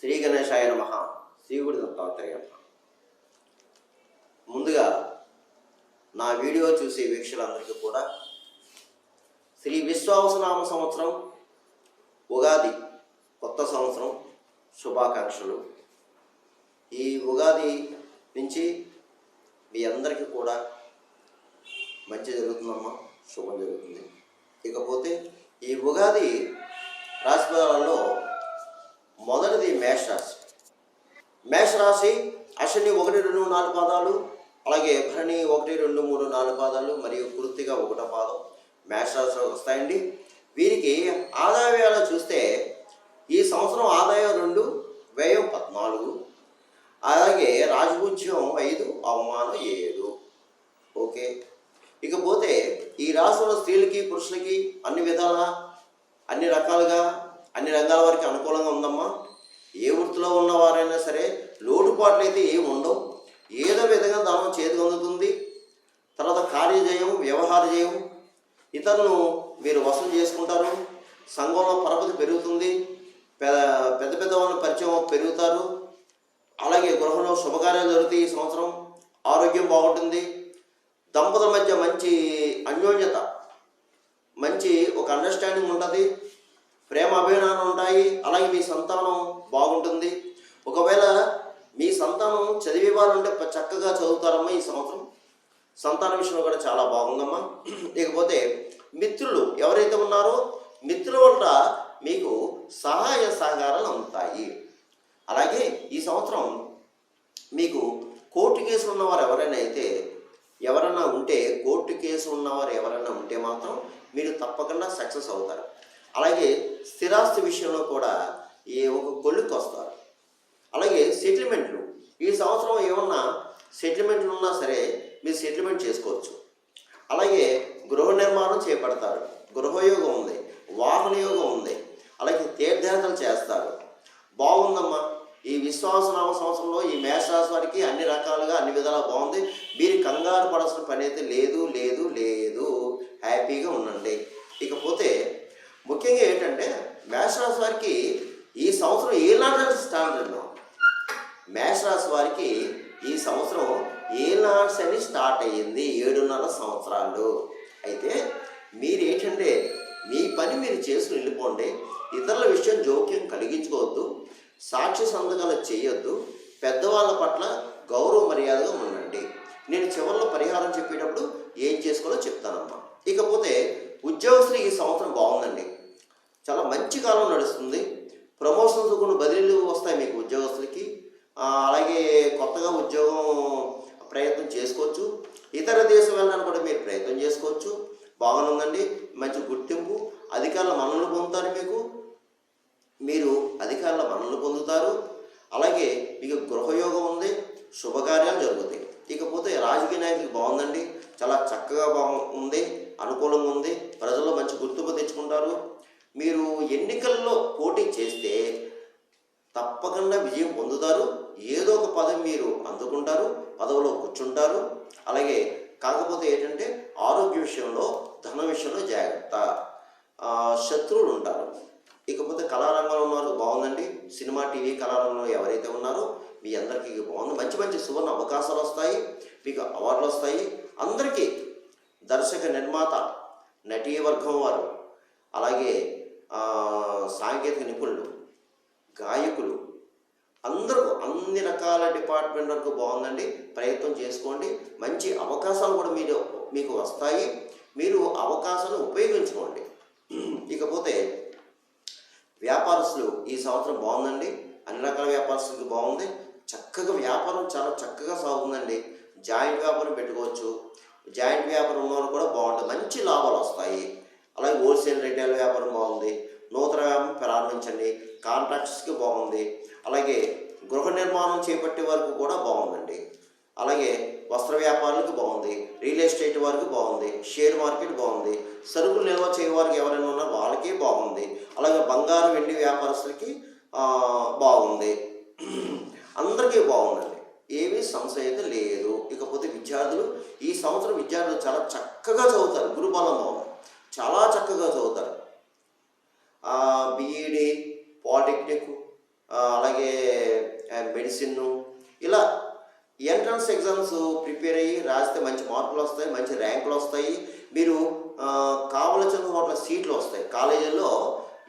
శ్రీ గణేశాయ నమ. శ్రీగుడి దత్తాత్రేయ ముందుగా నా వీడియో చూసే వీక్షకులందరికీ కూడా శ్రీ విశ్వావసనామ సంవత్సరం ఉగాది కొత్త సంవత్సరం శుభాకాంక్షలు. ఈ ఉగాది నుంచి మీ అందరికీ కూడా మంచి జరుగుతుందమ్మా శుభం జరుగుతుంది. ఇకపోతే ఈ ఉగాది రాశిఫలాల్లో మేషరాశి. మేషరాశి అశ్విని ఒకటి రెండు నాలుగు పాదాలు అలాగే భరణి ఒకటి రెండు మూడు నాలుగు పాదాలు మరియు పూర్తిగా ఒకటో పాదం మేషరాశిలోకి వస్తాయండి. వీరికి ఆదాయ వ్యయాలు చూస్తే ఈ సంవత్సరం ఆదాయం రెండు వ్యయం పద్నాలుగు అలాగే రాజభూజ్యం ఐదు అవమానం ఏడు. ఓకే. ఇకపోతే ఈ రాశిలో స్త్రీలకి పురుషులకి అన్ని విధాల అన్ని రకాలుగా అన్ని రంగాల వారికి అనుకూలంగా ఉందమ్మా. వృత్తిలో ఉన్నవారైనా సరే లోటుపాట్లు అయితే ఏమి ఉండవు. ఏదో విధంగా దానం చేతికి అందుతుంది తర్వాత కార్యజయం వ్యవహార జయం ఇతరులను మీరు వసూలు చేసుకుంటారు. సంఘంలో పరపతి పెరుగుతుంది. పెద్ద పెద్ద పెద్ద వాళ్ళ పరిచయం పెరుగుతారు. అలాగే గృహంలో శుభకార్యాలు జరుగుతాయి ఈ సంవత్సరం. ఆరోగ్యం బాగుంటుంది. దంపతుల మధ్య మంచి అన్యోన్యత. మంచి ఒక అండర్స్టాండింగ్ ఉంటుంది. ప్రేమ అభిమానాలు ఉంటాయి అలాగే మీ సంతానం బాగుంటుంది. ఒకవేళ మీ సంతానం చదివే వాళ్ళు ఉంటే చక్కగా చదువుతారమ్మా ఈ సంవత్సరం. సంతాన విషయంలో కూడా చాలా బాగుందమ్మా. ఇకపోతే మిత్రులు ఎవరైతే ఉన్నారో మిత్రుల వల్ల మీకు సహాయ సహకారాలు అందుతాయి. అలాగే ఈ సంవత్సరం మీకు కోర్టు కేసులు ఉన్నవారు ఎవరైనా అయితే ఎవరైనా ఉంటే కోర్టు కేసు ఉన్నవారు ఎవరైనా ఉంటే మాత్రం మీరు తప్పకుండా సక్సెస్ అవుతారు. అలాగే స్థిరాస్తి విషయంలో కూడా ఈ ఒక కొలుక్కి వస్తారు అలాగే సెటిల్మెంట్లు ఈ సంవత్సరం ఏమన్నా సెటిల్మెంట్లు ఉన్నా సరే మీరు సెటిల్మెంట్ చేసుకోవచ్చు. అలాగే గృహ నిర్మాణం చేపడతారు. గృహయోగం ఉంది వాహన యోగం ఉంది అలాగే తీర్థయాత్రలు చేస్తారు. బాగుందమ్మా. ఈ విశ్వాసనామ సంవత్సరంలో ఈ మేషరాశి వారికి అన్ని రకాలుగా అన్ని విధాలుగా బాగుంది. మీరు కంగారు పడాల్సిన పని అయితే లేదు లేదు లేదు. హ్యాపీగా ఉండండి. మేషరాశి వారికి ఈ సంవత్సరం ఏనాడు స్టాండర్డ్ మేషరాశి వారికి ఈ సంవత్సరం ఏనాడ్స్ అని స్టార్ట్ అయ్యింది ఏడున్నర సంవత్సరాలు. అయితే మీరు ఏంటంటే మీ పని మీరు చేసుకుని వెళ్ళిపోండి ఇతరుల విషయం జోక్యం కలిగించుకోవద్దు సాక్షి సంతకాలు చేయొద్దు పెద్దవాళ్ళ పట్ల గౌరవ మర్యాదగా ఉండండి. నేను చివరిలో పరిహారం చెప్పేటప్పుడు ఏం చేసుకోవాలో చెప్తానమ్మా. ఇకపోతే ఉద్యోగస్తులు ఈ సంవత్సరం బాగుంది చాలా మంచి కాలం నడుస్తుంది. ప్రమోషన్స్ కొన్ని బదిలీలు వస్తాయి మీకు ఉద్యోగస్తులకి. అలాగే కొత్తగా ఉద్యోగం ప్రయత్నం చేసుకోవచ్చు. ఇతర దేశం వెళ్ళడానికి కూడా మీరు ప్రయత్నం చేసుకోవచ్చు. బాగానుందండి మంచి గుర్తింపు అధికారుల మన్నలు పొందుతారు మీకు. మీరు అధికారుల మన్నలు పొందుతారు. అలాగే మీకు గృహయోగం ఉంది. శుభకార్యాలు జరుగుతాయి. ఇకపోతే రాజకీయ నాయకులకు బాగుందండి. చాలా చక్కగా బాగుంది. అనుకూలంగా ఉంది. ప్రజల్లో మంచి గుర్తింపు తెచ్చుకుంటారు. మీరు ఎన్నికల్లో పోటీ చేస్తే తప్పకుండా విజయం పొందుతారు. ఏదో ఒక పదవి మీరు అందుకుంటారు పదవిలో కూర్చుంటారు. అలాగే కాకపోతే ఏంటంటే ఆరోగ్య విషయంలో ధన విషయంలో జాగ్రత్త. శత్రువులు ఉంటారు. ఇకపోతే కళారంగంలో ఉన్నారు బాగుందండి. సినిమా టీవీ కళారంగంలో ఎవరైతే ఉన్నారో మీ అందరికీ బాగుంది. మంచి మంచి సువర్ణ అవకాశాలు వస్తాయి మీకు అవార్డులు వస్తాయి. అందరికీ దర్శక నిర్మాత నటీ వర్గం వారు అలాగే సాంకేతిక నిపుణులు గాయకులు అందరూ అన్ని రకాల డిపార్ట్మెంట్ వరకు బాగుందండి. ప్రయత్నం చేసుకోండి. మంచి అవకాశాలు కూడా మీరు మీకు వస్తాయి. మీరు అవకాశాలను ఉపయోగించుకోండి. ఇకపోతే వ్యాపారస్తులు ఈ సంవత్సరం బాగుందండి. అన్ని రకాల వ్యాపారస్తులకి బాగుంది. చక్కగా వ్యాపారం చాలా చక్కగా సాగుతుందండి. జాయింట్ వ్యాపారం పెట్టుకోవచ్చు. జాయింట్ వ్యాపారం ఉన్నవాళ్ళు కూడా బాగుంటుంది. మంచి లాభాలు వస్తాయి. అలాగే హోల్సేల్ రిటైల్ వ్యాపారం బాగుంది. నూతన వ్యాపారం ప్రారంభించండి. కాంట్రాక్ట్స్కి బాగుంది. అలాగే గృహ నిర్మాణం చేపట్టే వరకు కూడా బాగుందండి. అలాగే వస్త్ర వ్యాపారులకు బాగుంది. రియల్ ఎస్టేట్ వారికి బాగుంది. షేర్ మార్కెట్ బాగుంది. సరుకులు నిల్వ చేయవారికి ఎవరైనా ఉన్నా వాళ్ళకి బాగుంది. అలాగే బంగారం వెండి వ్యాపారస్తులకి బాగుంది. అందరికీ బాగుందండి. ఏమీ సమస్య అయితే లేదు. ఇకపోతే విద్యార్థులు ఈ సంవత్సరం విద్యార్థులు చాలా చక్కగా చదువుతారు. గురుబలం బాగుంది. చాలా చక్కగా చదువుతారు. బీఈడి పాలిటెక్నిక్ అలాగే మెడిసిన్ ఇలా ఎంట్రన్స్ ఎగ్జామ్స్ ప్రిపేర్ అయ్యి రాస్తే మంచి మార్కులు వస్తాయి మంచి ర్యాంకులు వస్తాయి. మీరు కావలసిన చోట్ల సీట్లు వస్తాయి. కాలేజీలో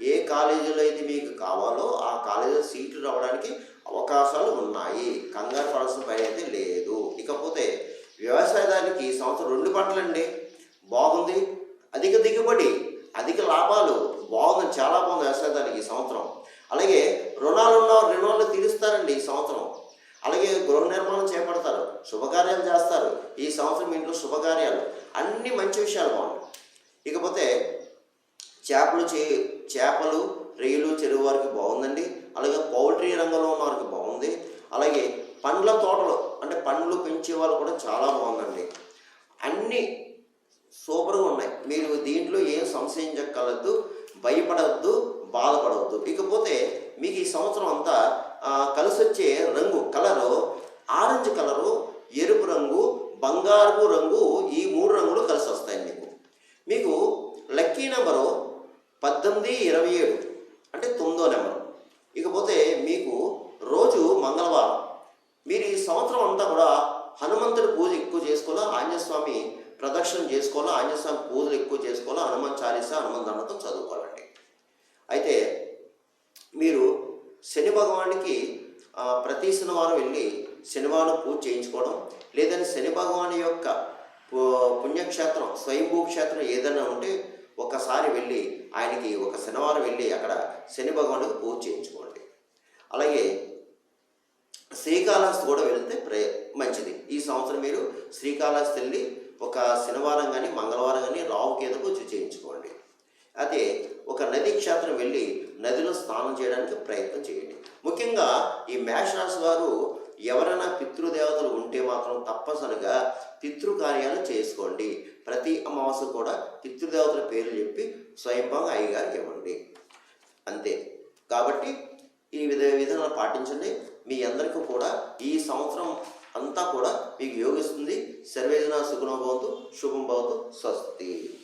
ఏ కాలేజీలో అయితే మీకు కావాలో ఆ కాలేజీలో సీట్లు రావడానికి అవకాశాలు ఉన్నాయి. కంగారు పడాల్సిన పని అయితే లేదు. ఇకపోతే వ్యవసాయదానికి సంవత్సరం రెండు పంటలండి. బాగుంది. అధిక దిగుబడి అధిక లాభాలు. బాగుంది చాలా బాగుంది వ్యవసాయదానికి ఈ సంవత్సరం. అలాగే రుణాలు ఉన్న రుణాలు తీరుస్తారండి ఈ సంవత్సరం. అలాగే గృహ నిర్మాణం చేపడతారు శుభకార్యాలు చేస్తారు. ఈ సంవత్సరం ఇంట్లో శుభకార్యాలు. అన్ని మంచి విషయాలు బాగుంటాయి. ఇకపోతే చేపలు చే చేపలు రొయ్యలు చెరువు వారికి బాగుందండి. అలాగే పౌల్ట్రీ రంగంలో ఉన్న వారికి బాగుంది. అలాగే పండ్ల తోటలు అంటే పండ్లు పెంచే వాళ్ళు కూడా చాలా బాగుందండి. అన్నీ సూపర్గా ఉన్నాయి. మీరు దీంట్లో ఏం సంశయించగలద్దు భయపడవద్దు బాధపడవద్దు. ఇకపోతే మీకు ఈ సంవత్సరం అంతా కలిసి వచ్చే రంగు కలరు ఆరెంజ్ కలరు ఎరుపు రంగు బంగారు రంగు ఈ మూడు రంగులు కలిసి వస్తాయి మీకు. మీకు లక్కీ నెంబరు పద్దెనిమిది ఇరవై ఏడు అంటే తొమ్మిదో నెంబరు. ఇకపోతే మీకు రోజు మంగళవారం. మీరు ఈ సంవత్సరం అంతా కూడా హనుమంతుడి పూజ ఎక్కువ చేసుకోవాలా? ఆంజనేయ స్వామి ప్రదక్షిణ చేసుకోవాలా ఆంజనేయ పూజలు ఎక్కువ చేసుకోవాలా హనుమాన్ చాలీస హనుమాన్ దండతో చదువుకోవాలండి. అయితే మీరు శని భగవానికి ప్రతి శనివారం వెళ్ళి శనివారం పూజ చేయించుకోవడం లేదంటే శని భగవాని యొక్క పు- పుణ్యక్షేత్రం స్వయంభూ క్షేత్రం ఏదైనా ఉంటే ఒకసారి వెళ్ళి ఆయనకి ఒక శనివారం వెళ్ళి అక్కడ శని భగవానికి పూజ చేయించుకోండి. అలాగే శ్రీకాళహస్తి కూడా వెళ్తే ప్రే మంచిది. ఈ సంవత్సరం మీరు శ్రీకాళహస్తి వెళ్ళి ఒక శనివారం కానీ మంగళవారం కానీ రావుకేత పూజ చేయించుకోండి. అదే ఒక నది క్షేత్రం వెళ్ళి నదిలో స్నానం చేయడానికి ప్రయత్నం చేయండి. ముఖ్యంగా ఈ మేషరాశి వారు ఎవరైనా పితృదేవతలు ఉంటే మాత్రం తప్పనిసరిగా పితృకార్యాలు చేసుకోండి. ప్రతి అమావాస్య కూడా పితృదేవతల పేర్లు చెప్పి స్వయంభంగా అయ్యగారికి ఇవ్వండి. అంతే. కాబట్టి ఈ విధ విధానాలు పాటించండి. మీ అందరికీ కూడా ఈ సంవత్సరం అంతా కూడా మీకు యోగిస్తుంది. సర్వేజన సుగుణం భవతు శుభం భవతు స్వస్తి.